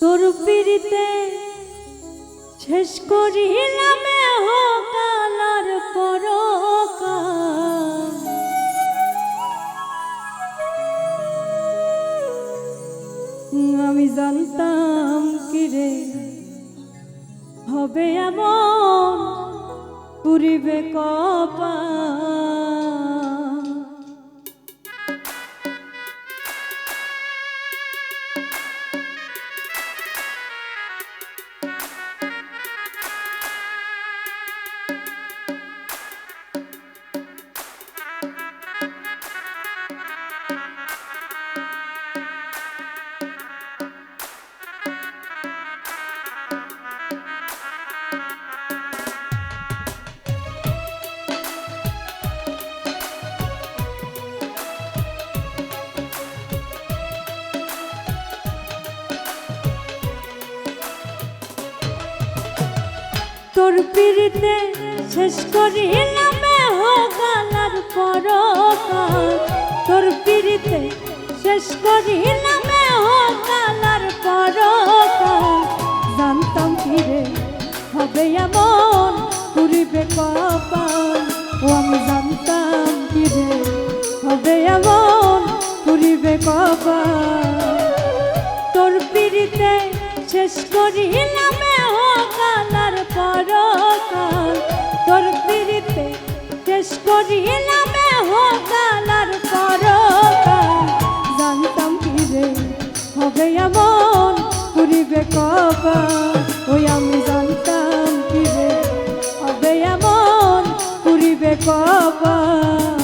তোর পিড়িতে শেষ করিলাম কালার পরকাল। আমি জানতাম কি রে হবে এমন পুরিবে কপা তোর পিড়িতে শেষ করিলাম গালার পরকাল। তোর পিড়িতে শেষ করিলাম গালার পরকাল। জানতাম কি রে, হবে এমন পুরিবে কপাল। ও, আমি জানতাম কি রে, হবে এমন পুরিবে কপাল। তোর পিড়িতে শেষ করিলাম হবে এমন পুরিবে কবা ওই আমি জানতাম কি রে। হবে এমন পুরিবে কপাল।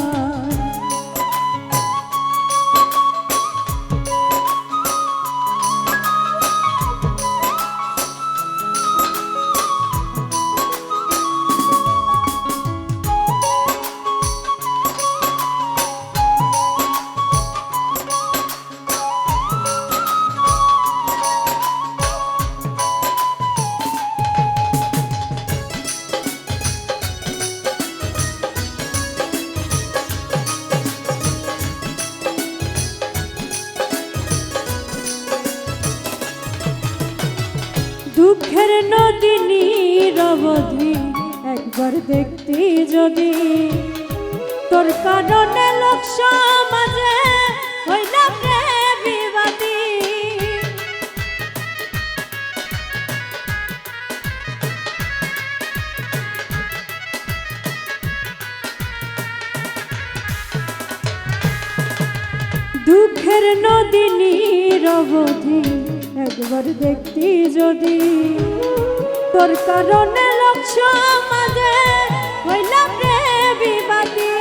দুঃখের নদী নিরবধি একবার দেখতি যদি। তোর কারণে লোক সমাজে দুঃখের নদী নিরবধি একবার দেখতি যদি, তোর কারণে লোক সমাজে হইলাম রে বিবাদী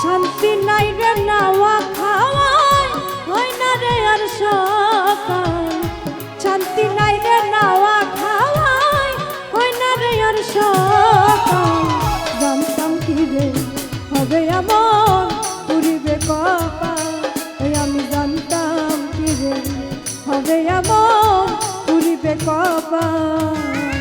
শান্তি নাই রে নাওয়া খাওয়াই, হয় না রে আর সকাল। শান্তি নাই রে নাওয়া খাওয়াই, হয় না রে আর সকাল। জানতাম কি রে হবে পুরিবে কপাল, এই আমি জানতাম কি রে। হবে এমন পুরিবে কপাল।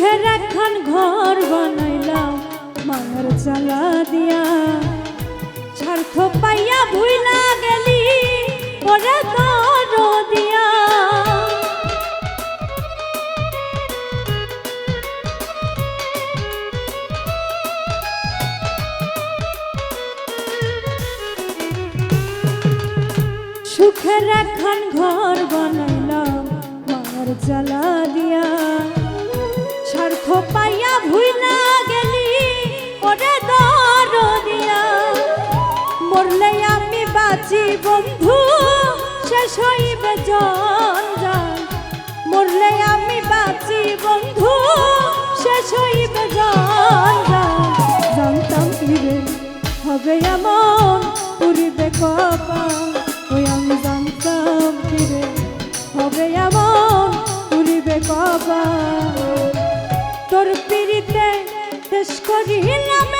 সুখের এখন ঘর বানাইলাম মায়ের চালা দিয়া। স্বার্থ পাইয়া ভুইলা গেলি ওরে তোর দিয়া। সুখের এখন ঘর বানাইলাম মায়ের জ্বালা দিয়া। স্বার্থ পাইয়া ভুইলা গেলি, ওরে দর দিয়া মরলে আমি বাঁচি বন্ধু, শেষ হইবে জঞ্জাল। মরলে আমি বাঁচি বন্ধু, শেষ হইবে জঞ্জাল। জানতাম ফিরে হবে এমন পুরিবে কপাল। ওই আমি জানতাম ফিরে হবে এমন পুরিবে কপাল। তোর পিড়িতে শেষ করিলামে